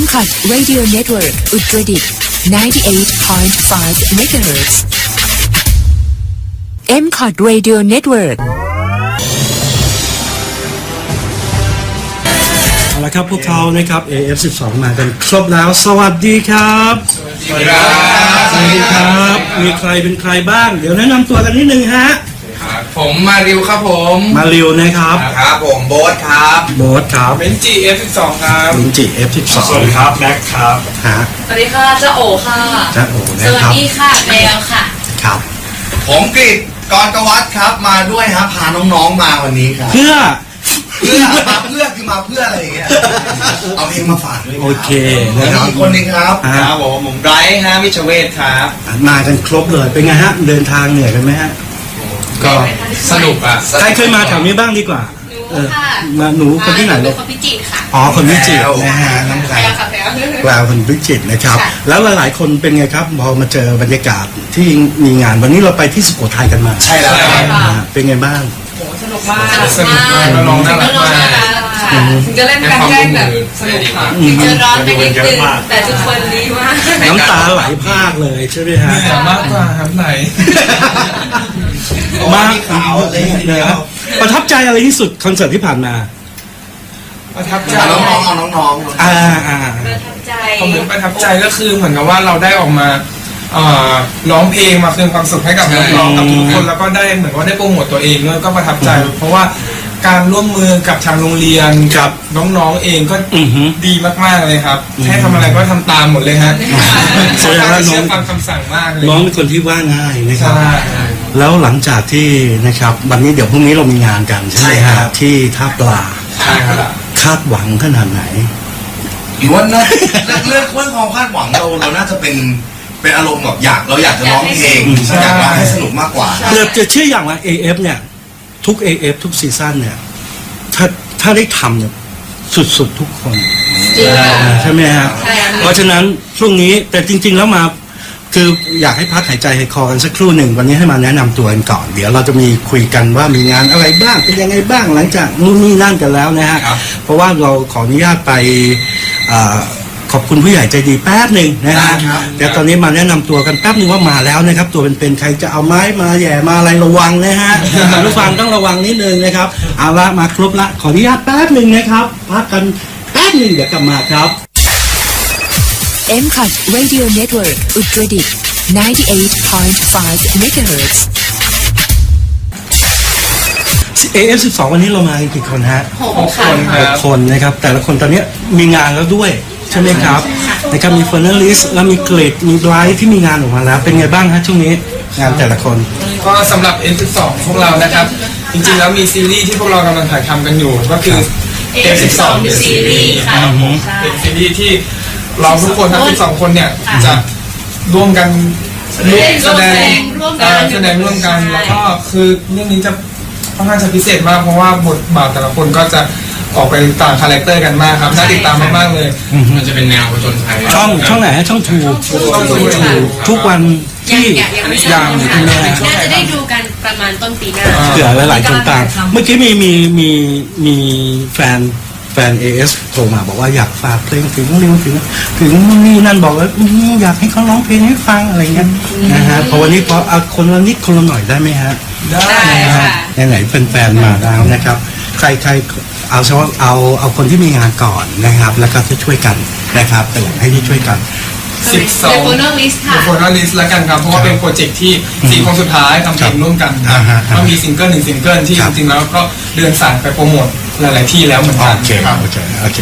m c o t Radio Network อุตรดิตถ์98.5 MHz m c o t Radio Network เอาละครับพวกเขานะครับ AF12 มากันครบแล้ว สวัสดีครับ สวัสดีครับ สวัสดีครับ มีใครเป็นใครบ้าง เดี๋ยวแนะนำตัวกันนิดนึงฮะ ผมมาริวครับผมมาริวนะครับครับผมโบ๊ทครับโบ๊ทครับเป็นจี F12 ครับลุงจิ F12 สวัสดีครับแม็กครับฮะสวัสดีค่ะเจ้าโอค่ะจ้าโอ้สนะวัสครับดีค่ะแมวค่ะ ครับ ผมกริดกรกวัฒครับมาด้วยครับพาน้องๆมาวันนี้ครับเพื่อเพื่อมาเพื่อคือมาเพื่ออะไรอย่างเงี้ยเอาเพลงมาฝากด้วยรับโอเคแล้นะวครับมีอีกคนหนึงครับฮะครับผมผมไบรท์ฮะวิชเวทครับ มากันครบเลยเป็นไงฮะเดินทางเหนื่อยกันไหมฮะ ก็สนุกอะใครเคยมาแถวนี้บ้างดีกว่าหนูค่ะมาหนูคนที่ไหนลูลูกกคนพิจิตรค่ะอ๋อคนพิจิตรนะฮะน้องแพแมรวค่ะแมวแปลคนพิจิตรนะครับค่ะแล้วหลายๆคนเป็นไงครับพอมาเจอบรรยากาศที่มีงานวันนี้เราไปที่สุโขทัยกันมา ใช่แล้วครับอ่าเป็นไงบ้างสนุกมากสนุกมากน้องๆน่ารักมากค่ะถึงจะเล่นกันแกล้งแบบสนุกค่ะถึงจะร้อนไปนิดนึงแต่ทุกคนดีมากน้ำตาไหลพรากเลยใช่ไหมฮะมากกว่าครับไหน มากขาวเลยทีเดียวประทับใจอะไรที่สุดคอนเสิร์ตที่ผ่านมา ประทับใจเอาน้องๆเอาน้องๆอ่าอ่าประทับใจผมประทับใจก็คือเหมือนกับว่าเราได้ออกมาเอ่อร้องเพลงมาคืนความสุขให้กับน้องๆกับทุกคนแล้วก็ได้เหมือนว่าได้โปรโมทตัวเองด้วยก็ประทับใจ เพราะว่าการร่วมมือกับทางโรงเรียนครับน้องๆเองก็อือฮึดีมากๆเลยครับให้ทำอะไรก็ทำตามหมดเลยฮะแสดงว่าน้องเชื่อฟังคำสั่งมากเลยน้องเป็นคนที่ว่าง่ายนะครับใช่ แล้วหลังจากที่นะครับ วันนี้เดี๋ยวพรุ่งนี้เรามีงานกันใช่ไหมใช่ฮะครับที่ท่าปลาใช่ครับคาดหวังขนาดไหน หรือว่าเรื่องเรื่องเรื่องเรื่องความคาดหวังเราเราน่าจะเป็นเป็นอารมณ์แบบอยากเราอยากจะร้องเพลงใช่ อยากร้องให้สนุกมากกว่า เกือบจะเชื่ออย่างว่า AF เนี่ย ทุก AF ทุกซีซั่นเนี่ย ถ้าถ้าได้ทำเนี่ยสุดๆทุกคนจริงค่ะอ่าใช่ไหมฮะ ใช่ค่ะ เพราะฉะนั้นช่วงนี้แต่จริง ๆ แล้วมา คืออยากให้พักหายใจหายคอกันสักครู่หนึ่งวันนี้ให้มาแนะนำตัวกันก่อน เดี๋ยวเราจะมีคุยกันว่ามีงานอะไรบ้างเป็นยังไงบ้างหลังจากนู่นนี่นั่นกันแล้วนะฮะครับ เพราะว่าเราขออนุญาตไปอ่าขอบคุณผู้ใหญ่ใจดีแป๊บหนึ่งนะฮะได้ครับ เดี๋ยวตอนนี้มาแนะนำตัวกันแป๊บหนึงว่ามาแล้วนะครับ ตัวเป็นๆใครจะเอาไม้มาแหย่มาอะไรระวังนะฮะท่านผู้ฟังต้องระวังนิดนึงนะครับเอาละมาครบละขออนุญาตแป๊บหนึ่งนะครับพักกันแป๊บหนึ่งเดี๋ยวกลับมาครับ m c o t Radio Network อุตรดิตถ์98.5 MHz AF12 วันนี้เรามากันกี่คนฮะหกค่ะคหรักบคนนะครับ แต่ละคนตอนนี้มีงานแล้วด้วย ใช่ไหมครับนะครับมีเฟอร์นัลิสแล้วมีเกรดมีไบรท์ที่มีงานออกมาแล้ว เป็นไงบ้างฮะช่วงนี้งานแต่ละคน ก็สำหรับ F12 พวกเรานะครับ จริงๆ แล้วมีซีรีส์ที่พวกเรากำลังถ่ายทำกันอยู่ ก็คือ F12 The Series ค่ะอือฮึใช่เป็นซีรีส์ที่ เราทุกคนทั้ง12คนเนี่ยค่ะจะร่วมกันร่วมแสดงร่วมกันเอ่อแสดงร่วมกันใช่แล้วก็คือเรื่องนี้จะค่อนข้างจะพิเศษมากเพราะว่าบทบาทแต่ละคนก็จะออกไปต่างคาแรคเตอร์กันมากครับน่าติดตามมากๆเลย มันจะเป็นแนวผจญภัยช่องช่องไหนฮะช่องทูช่องทูค่ะทุกวันยังที่ยังยังไม่ยัทางบใช่ไหมฮะน่าจะได้ดูกันประมาณต้นปีหน้าเผื่อหลายๆคนตามเมื่อกี้มีมีมีมีแฟน แฟน AS โทรมาบอกว่าอยากฝากเพลงถึงริวถึง ถึงนู่นนี่นั่นบอกว่าอื้อหืออยากให้เขาร้องเพลงให้ฟังอะไรเงี้ยนะฮะพอวันนี้พอเอาคนละนิดคนละหน่อยได้ไหมฮะ ได้ได้นะฮะค่ะ ไหนๆแฟนๆมาแล้วนะครับ ใครใครเอาเฉพาะเอาเอาคนที่มีงานก่อนนะครับ แล้วก็จะช่วยกันนะครับแต่อยากให้ที่ช่วยกัน สิบสอง The Final List ค่ะ The Final List แล้วกันครับ เพราะว่าเป็นโปรเจกต์ที่สี่คนสุดท้ายทำเพลงร่วมกันอ่าฮะก็มีซิงเกิลหนึ่งซิงเกิลที่ครัจบริงๆแล้วก็เดินสายไปโปรโมทหลายๆที่แล้วเหมือนโอกันเคครับโอเคโอเค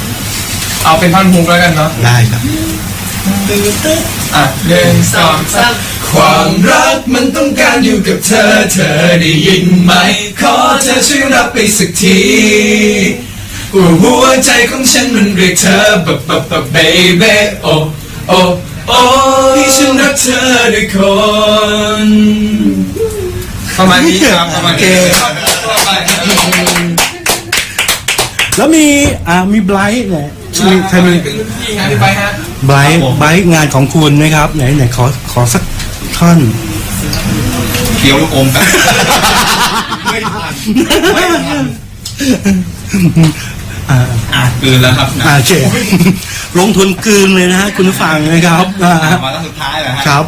เอาเป็นท่อนฮุกแล้วกันเนาะได้ครับ อะเดินสสอองงสาสามมความรักมันต้องการอยู่กับเธอ เธอได้ยินไหม ขอเธอช่วยรับไปสักทีว่าหัวใจของฉันมันเรียกเธอแบบแบบแบบ baby โอ้โอ้ โอ้ที่ฉันรักเธอด้วยคน ประมาณนี้ครับประมาณนี้ครับต่อไปครับแล้วมีอ่ามีไบรท์เนี่ยมีใครมีเป็นรุ่นพี่ฮะพี่ไปฮะไบรท์ไบรท์งานของคุณนะครับ ไหนไหนขอขอสักท่อนเคี้ยวลูกอมกันไม่ทันไม่ทัน อ่า อะคืนแล้วครับอ่าโอเค ลงทุนกลืนเลยนะฮะคุณผู้ฟังนะครับอ่ามาแล้วสุดท้ายแล้วฮะครับ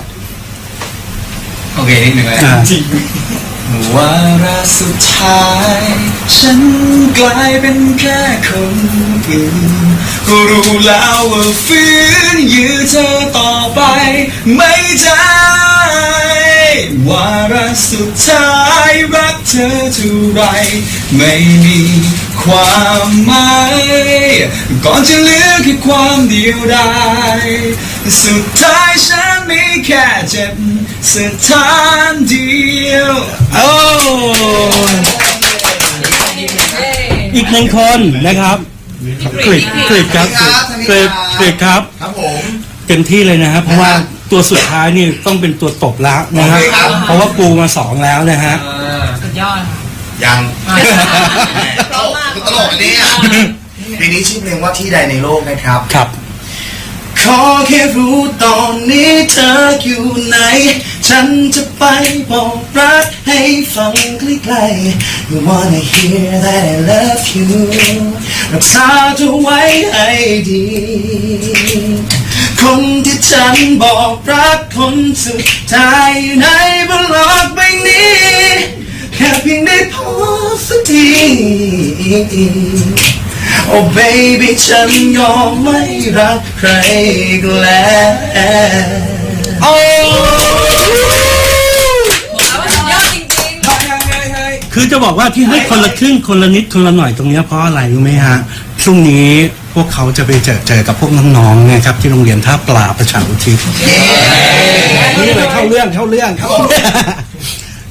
โอเคนิดหนึ่งเลยอ่า จริงวาระสุดท้าย ฉันกลายเป็นแค่คนอื่นก็รู้แล้วว่าฝืนยื้อเธอต่อไป ไม่ได้ วาระสุดท้ายรักเธอเท่าไร ไม่มีความหมายก่อนจะเหลือแค่ความเดียวดายสุดท้ายฉันมีแค่เจ็บสถานเดียวโอ้อีกหนึ่งคนนะครับกริดกริดครับกริดกริดครับ ครับผม เต็มที่เลยนะครับ เพราะว่า ตัวสุดท้ายนี่ต้องเป็นตัวตบแล้วนะครับโอเคครับเพราะว่าปูมาสองแล้วนะฮะ สุดยอดค่ะ ยังตลกคือตลกอันนี้อะเพลงนี้ชื่อเพลงว่าที่ใดในโลกนะครับ ครับ ขอแค่รู้ตอนนี้เธออยู่ไหน ฉันจะไปบอกรักให้ฟังใกล้ๆ You wanna hear that I love you รักษาเธอไว้ให้ดี คนที่ฉันบอกรักคนสุดท้ายอยู่ในบนโลกใบนี้ แค่เพียงได้พบสักที โอ้ baby ฉันยอมไม่รักใครอีกแล้วโอ้บอกแล้วว่าสุดยอดจริงๆคือจะบอกว่าที่ให้คนละครึ่งคนละนิดคนละหน่อยตรงเนี้ยเพราะอะไรรู้ไหมฮะพรุ่งนี้ พวกเขาจะไปเจอเจอกับพวกน้องๆนะครับที่โรงเรียนท่าปลาประชาอุทิศนี่เลยเข้าเรื่องเข้าเรื่องครับ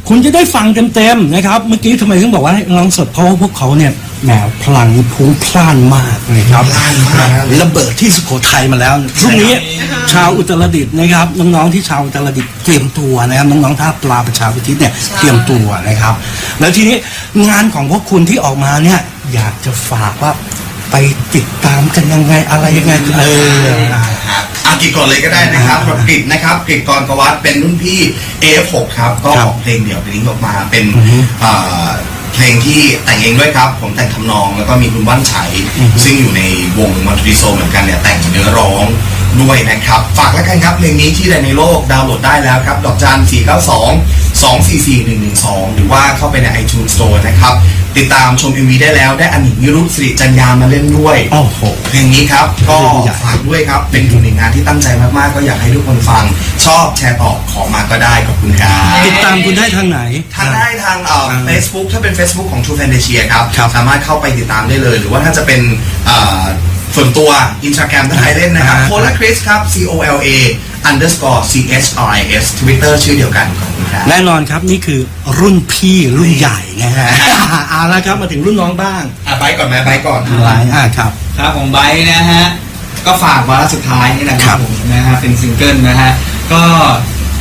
คุณจะได้ฟังเต็มๆนะครับ เมื่อกี้ทำไมถึงบอกว่าให้ร้องสดเพราะว่าพวกเขาเนี่ยแหมพลังพลุ้งพล่านมากเลยครับระเบิดที่สุโขทัยมาแล้วพรุ่งนี้ชาวอุตรดิตถ์นะครับน้องๆที่ชาวอุตรดิตถ์เตรียมตัวนะครับน้องๆท่าปลาประชาอุทิศเนี่ยเตรียมตัวนะครับ แล้วทีนี้งานของพวกคุณที่ออกมาเนี่ยอยากจะฝากว่า ไปติดตามกันยังไงอะไรยังไงเอออากิก่อนเลยก็ได้นะครับแบบกริดนะครับกริดกรกวัดเป็นรุ่นพี่ F6 ครับก็ครับออกเพลงเดี่ยวเพลงนี้ออกมาเป็นอือฮึเอ่อเพลงที่แต่งเองด้วยครับ ผมแต่งทำนองแล้วก็มีคุณว่านไฉอือฮึซึ่งอยู่ในวงมัลติโซเหมือนกันเนี่ยแต่งเนื้อร้อง ด้วยนะครับ ฝากแล้วกันครับเพลงนี้ที่ใดในโลกดาวน์โหลดได้แล้วครับ ดอกจัน 492 244 112 หรือว่าเข้าไปใน iTunes Store นะครับ ติดตามชม MV ได้แล้วได้อันหญิงวิรุธสิริจัญญามาเล่นด้วยโอ้โหเพลงนี้ครับ ก็เพลงใหญ่ฝากด้วยครับ เป็นอีกหนึ่งงานที่ตั้งใจมากๆ ก็อยากให้ทุกคนฟัง ชอบแชร์ต่อขอมาก็ได้ขอบคุณครับ ติดตามคุณได้ทางไหน ทางได้ทางเอ่ออ่า Facebook ถ้าเป็น Facebook ของ True Fan Asia ครับครับ สามารถเข้าไปติดตามได้เลย หรือว่าถ้าจะเป็นเอ่อ ส่วนตัว Instagram ถ้าใครเล่นนะครับอ่าโคลาคริสครับ C O L A underscore C H R I S Twitter ชื่อเดียวกันขอบคุณครับแน่นอนครับนี่คือรุ่นพี่รุ่นใหญ่นะฮะเอาละครับมาถึงรุ่นน้องบ้างอะไปก่อนไหมไปก่อนอะไรอ่าครับ ครับของไบร์ทนะฮะ ก็ฝากวาระสุดท้ายนี่แหละคครัรับบผมนะฮะเป็นซิงเกิลนะฮะ ก็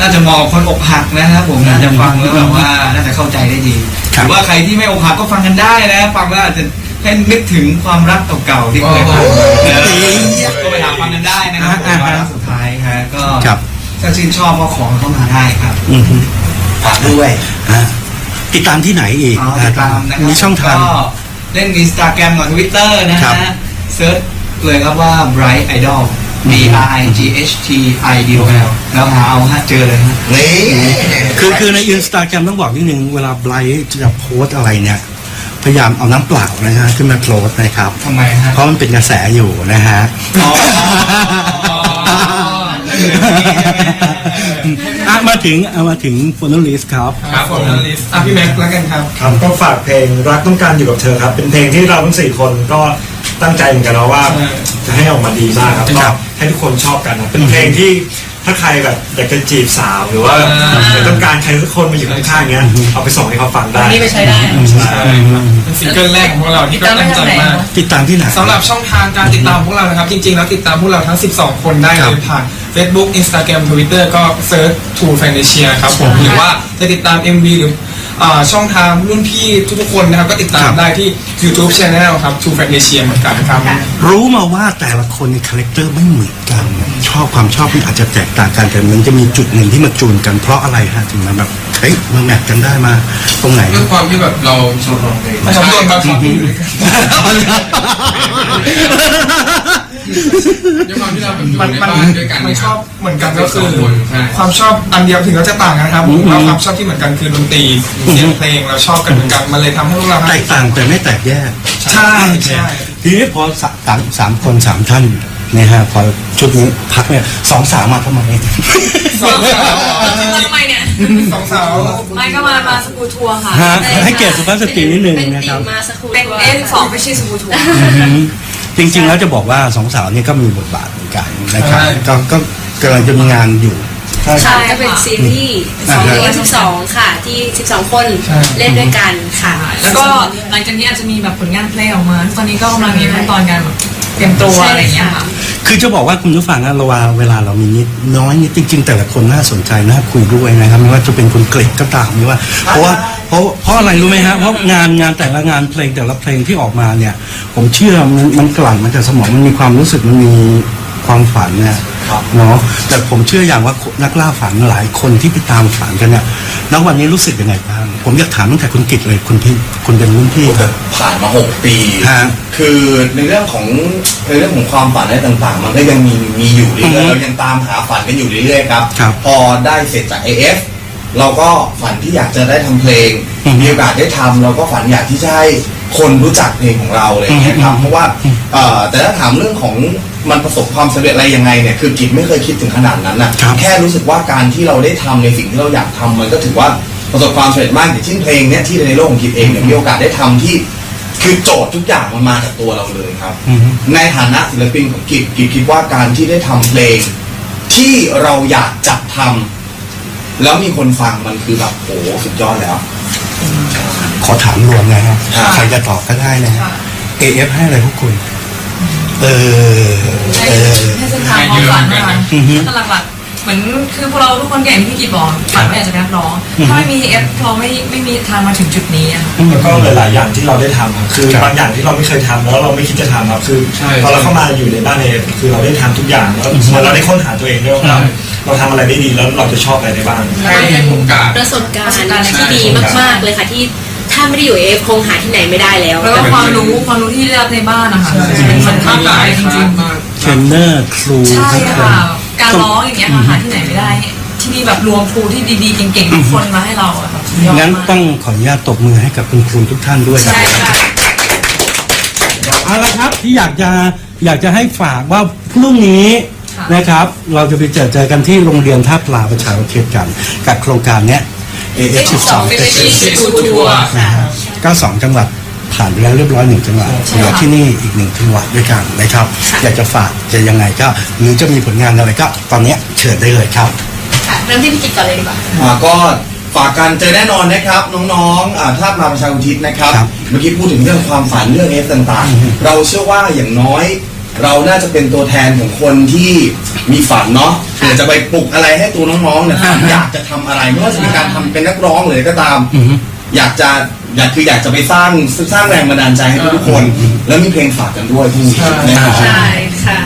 น่าจะเหมาะกับคนอกหักนะครับผมน่าจะฟังแล้วแบบว่าน่าจะเข้าใจได้ดีคหรับรือว่าใครที่ไม่อกหักก็ฟังกันได้นะ ฟังแล้วอาจจะ ให้นึกถึงความรักเก่าๆที่เคยผ่านมาเออก็ไปหาฟังกันได้นะครับผมวาระสุดท้ายฮะก็ครับ ถ้าชื่นชอบก็ขอเข้ามาได้ครับอือฮึฝากด้วย อ่าติดตามที่ไหนอีกอ๋อติดตามนะครับมีช่องทาง ก็เล่นอินสตาแกรมกับทวิตเตอร์นะครัฮะบเซิร์ชเลยครับว่า Bright Idol B R I G H T I D O L แล้วหาเอาฮะเจอเลยฮะ นี่คือคือในอินสตาแกรมต้องบอกนิดนึงเวลาไบรท์จะโพสต์อะไรเนี่ย พยายามเอาน้ำเปล่านะฮะขึ้นมาโพสต์นะครับ ทำไมฮะเพราะมันเป็นกระแสอยู่นะฮะอ๋ออะมาถึงเอามาถึงโฟนลิสครับ ครับผมลิสอะพี่แม็กซ์แล้วกันครับ ครับก็ฝากเพลงรักต้องการอยู่กับเธอครับ เป็นเพลงที่เราทั้งสี่คนก็ตั้งใจเหมือนกันนะว่า ใช่จะให้ออกมาดีมากครับคก็รับให้ทุกคนชอบกันนะเป็นเพลงที่ ถ้าใครแบบอยากจะจีบสาวหรือว่าอ่าอยากต้องการใครสักคนมาอยู่ข้างๆเงี้ยเอาไปส่งให้เขาฟังได้ นี่ไปใช้ได้ ใช่ เป็นซิงเกิลแรกของพวกเราที่ก็ตั้งใจมากติดตามที่ไหน สำหรับช่องทางการติดตามพวกเรานะครับ จริงๆ แล้วติดตามพวกเราทั้ง 12 คนได้ครัเลบยผ่าน Facebook Instagram Twitter ก็เซิร์ช True f a n a s i a ครับผมหรือว่าจะติดตาม MV หรืออ่าช่องทางรุ่นพี่ทุกๆคนนะครับ ก็ติดตาครัมบ ได้ที่ YouTube Channel ครับ True Fan Asia เหมือนกันครับ รู้มาว่าแต่ละคนในคาแรคเตอร์ไม่เหมือนกัน ชอบความชอบมันอาจจะแตกต่างกันแต่มันจะมีจุดหนึ่งที่มาจูนกันเพราะอะไรฮะถึงมาแบบเฮ้ยมาแมทกันได้มาตรงไหน ด้วยความที่แบบเราชอบร้องเพลงมาทำรวมครับครับอยู่ด้วยกันด้วยความที่เราแบบอยู่มันในมันบ้านด้วยกันมันชอบเหมือนกันก็คือใช่ความชอบอันเดียวถึงเราจะต่างกันนะครับอืมเราความชอบที่เหมือนกันคือดนตรีเสียงเพลงเราชอบกันเหมือนกันมันเลยทำให้พวกเราแตกต่างแต่ไม่แตกแยก ใช่ใช่ ทีนี้พอสามสามสามคนสามท่านเนี่ยฮะพอชุดนี้พักเนี่ยสองสาวมาทำไม สองสาวมาทำไมเนี่ย สองสาวไม่ก็มามาสกูทัวร์ค่ะฮะให้เกียรติสุภาพสตรีนิดนึงเป็นนะติ่ครับงมาสักครู่เป็นเอสองไม่ใช่สกูทัวร์อืมจริงๆแล้วจะบอกว่าสองสาวเนี่ยก็มีบทบาทเหมือนกันนะครับก็ก็กำลังจะมีงานอยู่ค่ะก็เป็นซีรีส์สองเดือนสิบสองค่ะ ที่สิบสองคนเล่นด้วยกันค่ะ แล้วก็หลังจากนี้อาจจะมีแบบผลงานเพลงออกมา ตอนนี้ก็กำลังอยู่ในขั้นตอนการแบบเต รียมตัวอะไรอย่างเงี้ยค่ะ คือจะบอกว่าคุณผู้ฟังนะเราว่าเวลาเรามีนิดน้อยนิดจริง ๆ แต่ละคนน่าสนใจน่าคุยด้วยนะครับไม่ว่าจะเป็นคนเกรดก็ตามไม่ว่า เพราะว่าเพราะเพราะอะไรรู้ไหมฮะเพราะงานงานแต่ละงานเพลงแต่ละเพลงที่ออกมาเนี่ย ผมเชื่อมันมันกลั่นมาจากสมองมันมีความรู้สึกมันมีความฝันเนี่ยเนาะแต่ผมเชื่ออย่างว่านักล่าฝันหลายคนที่ไปตามฝันกันเนี่ยณวันนี้รู้สึกยังไงบ้าง ผมอยากถามตั้งแต่คุณกิตเลยคุณพี่คุณเป็นรุ่นพี่ครับผ่านมา6ปีฮะคือในเรื่องของในเรื่องของความฝันอะไรต่างๆ มันก็ยังมีมีอยู่เรื่อือฮึอยๆเรายังตามหาฝันกันอยู่เรื่อยๆครับ ครับ พอได้เสร็จจาก AF เราก็ฝันที่อยากจะได้ทำเพลงอือฮึมีโอกาสได้ทำเราก็ฝันอยากที่จะให้คนรู้จักเพลงของเราอะไรอย่างเงี้ยครับอือฮึเพราะว่าเอ่อแต่ถ้าถามเรื่องของมันประสบความสำเร็จอะไรยังไงเนี่ยคือกิจไม่เคยคิดถึงขนาดนั้นนะครับ แค่รู้สึกว่าการที่เราได้ทำในสิ่งที่เราอยากทำมันก็ถือว่า ประสบความสำเร็จมากอย่างเช่นเพลงเนี่ยที่ในโลกของกิจเองเนี่ยมีโอกาสได้ทำที่ คือโจทย์ทุกอย่างมันมาจากตัวเราเลยครับ อือฮึ ในฐานะศิลปินของกิจกิจคิดว่าการที่ได้ทำเพลง ที่เราอยากจัดทำแล้วมีคนฟังมันคือแบบโอ้สุดยอดแล้ว ขอถามรวมนะฮะครับใครจะตอบก็ได้นะฮะ AF ให้อะไรพวกคุณ เออให้เออ ให้เส้นทางความฝันนะคะอือฮึแต่หลักๆ เหมือนคือพวกเราทุกคนอย่างที่พี่กิตบอกฝันว่าอยากจะเป็นนักร้อง ถ้าไม่มีเอฟเราไม่ไม่มีทางมาถึงจุดนี้อะค่ะ แล้วก็หลายๆอย่างที่เราได้ทำครับคือครับบางอย่างที่เราไม่เคยทำแล้วเราไม่คิดจะทำครับคือใช่พอเราเข้ามาอยู่ในบ้านเอคือเราได้ทำทุกอย่างแล้วเหมือนเราได้ค้นหาตัวเองด้วยว่าเราเราทำอะไรได้ดีแล้วเราจะชอบอะไรได้บ้าง ให้โอกาส ประสบการประสบการณ์ณ์ที่ดีมากๆเลยค่ะที่ถ้าไม่ได้อยู่เอฟคงหาที่ไหนไม่ได้แล้ว แล้วก็ความรู้ความรู้ที่ได้รับในบ้านนะคะเป็นสำคัญหลายจริงๆมากเทรนเนอร์ครูใช่ทั้งคนค่ะ การร้องอย่างเงี้ยค่ะหาที่ไหนไม่ได้ ที่นี่แบบรวมครูที่ดีๆเก่งๆทุกคนมาให้เราอะแบบสุดยอดงั้นมากต้องขออนุญาตตบมือให้กับคุณครูทุกท่านด้วยนะใช่ค่ะ เอาละครับที่อยากจะอยากจะให้ฝากว่าพรุ่งนี้ค่ะ นะครับ เราจะไปเจอเจอกันที่โรงเรียนท่าปลาประชาอุทิศกัน กับโครงการเนี้ย AF 12 เป็นที่สกูทัวร์นะฮะก็สองจังหวัด ผ่านไปแล้วเรียบร้อยหนึ่งจังหวัดใช่เหลือค่ะที่นี่อีกหนึ่งจังหวัดด้วยกันนะครับ อยากจะฝากจะยังไงก็หรือจะมีผลงานอะไรก็ ตอนเนี้ยเชิญได้เลยครับค่ะเริ่มที่พี่กิจก่อนเลยดีกว่าอ่าก็ฝากกันเจอแน่นอนนะครับ น้องๆอ่าถ้ามาประชาอุทิศนะครับครับ เมื่อกี้พูดถึงเรื่องความฝันเรื่องเอฟต่างๆ เราเชื่อว่าอย่างน้อย เราน่าจะเป็นตัวแทนของคนที่มีฝันเนาะเผื่อจะไปปลุกอะไรให้ตัวน้องๆเนี่ยอยากจะทำอะไรไม่ว่าจะเป็นการทำเป็นนักร้องเลยก็ตาม อือฮึอยากจะอยากคืออยากจะไปสร้างสร้างแรงบันดาลใจให้ทุกๆคน แล้วมีเพลงฝากกันด้วยพี่นะครับใช่ค่ะ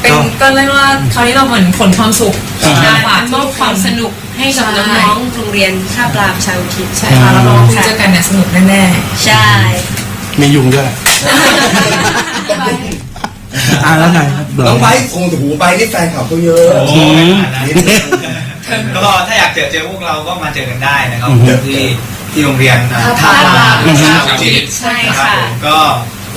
เป็นก็เรียกว่าคราวนี้เราเหมือนผลความสุขครับได้ฝากมอบความสนุกให้กับน้องๆโรงเรียนท่าปลาประชาอุทิศใช่ค่ะแล้วเราคุยเจอกันเนี่ยสนุกแน่ใช่มียุงด้วยอ่าแล้วไงครับเบลน้องไบร์ทคงจะหูไปนี่แฟนคลับเขาเยอะอืมก็ถ้าอยากเจอเจอพวกเราก็มาเจอกันได้นะครับอือฮึที่ ที่โรงเรียนอ่าท่าท่าปปลาลาอือฮึชาวจิตใช่นะครับค่ะผมก็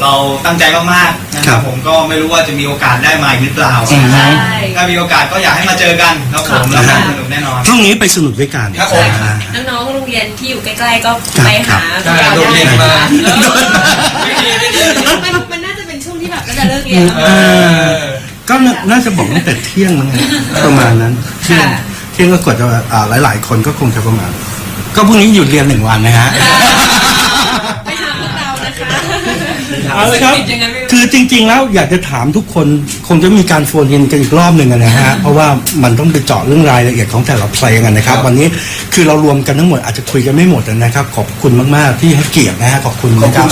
เราตั้งใจมากๆนะคครัรับบ ผมก็ไม่รู้ว่าจะมีโอกาสได้มาอีกหรือเปล่าอือฮึใช่ ถ้ามีโอกาสก็อยากให้มาเจอกันครับผมครัแล้บวก็สนุกแน่นอน พรุ่งนี้ไปสนุกด้วยกันครับผม อ่า น้องๆโรงเรียนที่อยู่ใกล้ๆก็ครับไปหาใช่โดดเรียนมามันมันน่าจะเป็นช่วงที่แบบก็จะเลิกเรียนแล้ว เออ ก็น่าน่าจะบอกตั้งแต่เที่ยงมั้งประมาณนั้นเที่ยงค่ะ เที่ยงก็กดจะอ่าหลาย ๆ คนก็คงจะประมาณ ก็พรุ่งนี้หยุดเรียนหนึ่งวันนะฮะ ไปหาพวกเรานะคะเอาเลยครับติดยังไงไม่รู้คือจริง ๆ แล้วอยากจะถามทุกคนคงจะมีการโฟนอินกันอีกรอบหนึ่งอะนะฮะ เพราะว่ามันต้องไปเจาะเรื่องรายละเอียดของแต่ละเพลงกันนะครับ วันนี้คือเรารวมกันทั้งหมดอาจจะคุยกันไม่หมดนะครับ ขอบคุณมากๆที่ให้เกียรตินะฮะขอบคุณนะครับ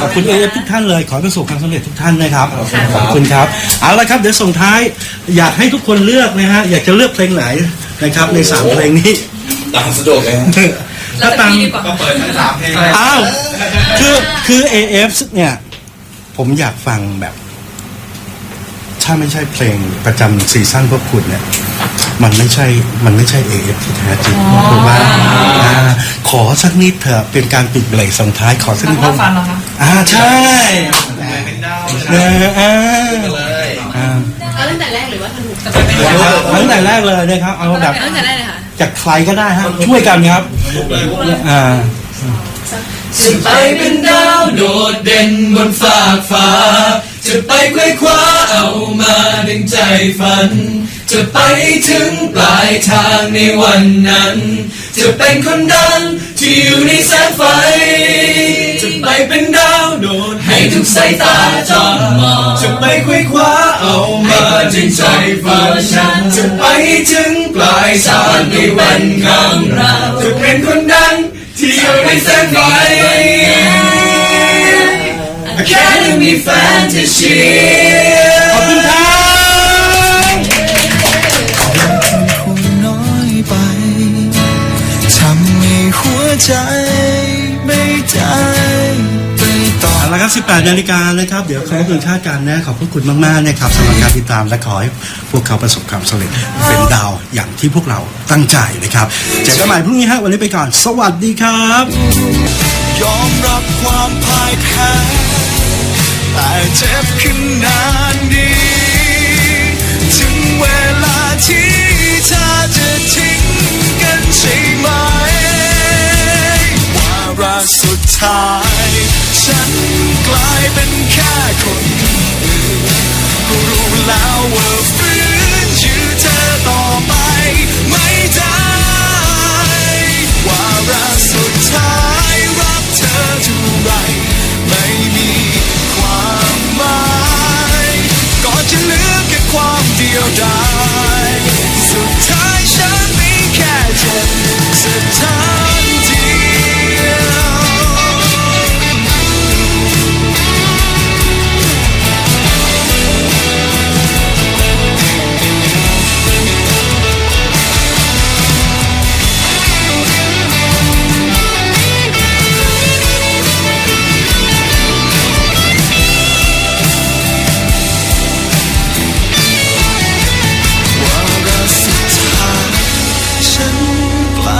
ขอบคุณเอฟทุกท่านเลยขอให้ประสบความสำเร็จทุกท่านนะครับขอบคุณครับเอาละครับเดี๋ยวส่งท้าย อยากให้ทุกคนเลือกนะฮะอยากจะเลือกเพลงไหนนะครับในสามเพลงนี้ ตามสะดวกเลยฮะเราจะตามพี่ดีกว่า ก็เปิดทั้งสามเพลงเลยอ้าว คือคือ AF เนี่ย ผมอยากฟังแบบ ถ้าไม่ใช่เพลงประจำซีซั่นพวกคุณเนี่ย มันไม่ใช่ มันไม่ใช่ AF ที่แท้จริงถูกไหมอ่าขอสักนิดเถอะเป็นการปิดเบรกส่งท้ายขอสักนันิกดว่าฟันเหรอคะ อ่าใช่เป็นดาวเอออ่าอ่าเอาตั้งแต่แรกหรือว่าสนุกจะไปเป็นเอาตั้งแต่แรกเลยนะครับ เอาแบบเอาตั้งแต่แรกเลยค่ะ จากใครก็ได้ฮะช่วยกันครับอ่าจะไปเป็นดาวโดดเด่นบนฟากฟ้า จะไปคว้ยคว้าเอามาดึงใจฝัน จะไปถึงปลายทางในวันนั้น จะเป็นคนดังที่อยู่ในแสงไฟ จะไปเป็นดาวโดดให้ ทุกสายตาจ้องมองจะไปคว้ยคว้าเอามาดึงใจฝัน จะไปถึงปลายทางในวันของเราจะเป็นคนดังที่อยู่ในแสงไฟแค่ยังมีแฟนจะเชียร์ขอบคุณครับน้อยไปทำให้หัวใจ ต่อเอาละครับ 18 นาฬิกานะครับ เดี๋ยวเขาคุณค่ากันนะ ขอบพระคุณมาก ๆ นะครับสำหรับการติดตามและขอให้พวกเขาประสบความสำเร็จเป็นดาวอย่างที่พวกเราตั้งใจนะครับ เจอกันใหม่พรุ่งนี้ฮะวันนี้ไปก่อน สวัสดีครับ ยอมรับความพ่ายแพ้แต่เจ็บขึ้นนานดี ถึงเวลาที่เธอจะทิ้งกันใช่ไหม วาระสุดท้าย ฉัน ลายเป็นแค่คนอื่นก็รู้แล้วว่าฝืนยืนเธอต่อไป ไม่ได้วาระสุดท้ายรักเธอเท่าไรไม่มีความหมายก่อนจะเหลือแค่ความเดียวดายสุดท้ายฉันมีแค่เจ็บสถาน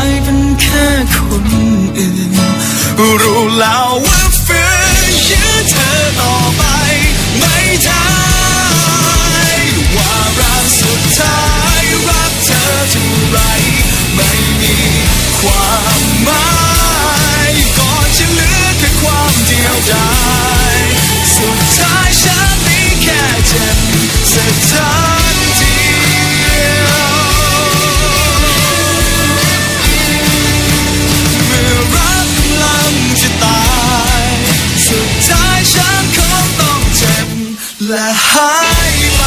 ายเป็นแค่คนอื่น รู้แล้วว่าฝืนยืนเธอต่อไป ไม่ได้วาระสุดท้ายรักเธอเท่าไร ไม่มีความหมายก่อนจะเหลือแค่ความเดียวดายสุดท้ายฉันมีแค่เจ็บสถาน และหายไป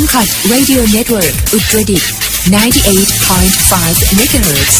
m c o t Radio Network อุตรดิตถ์98.5 MHz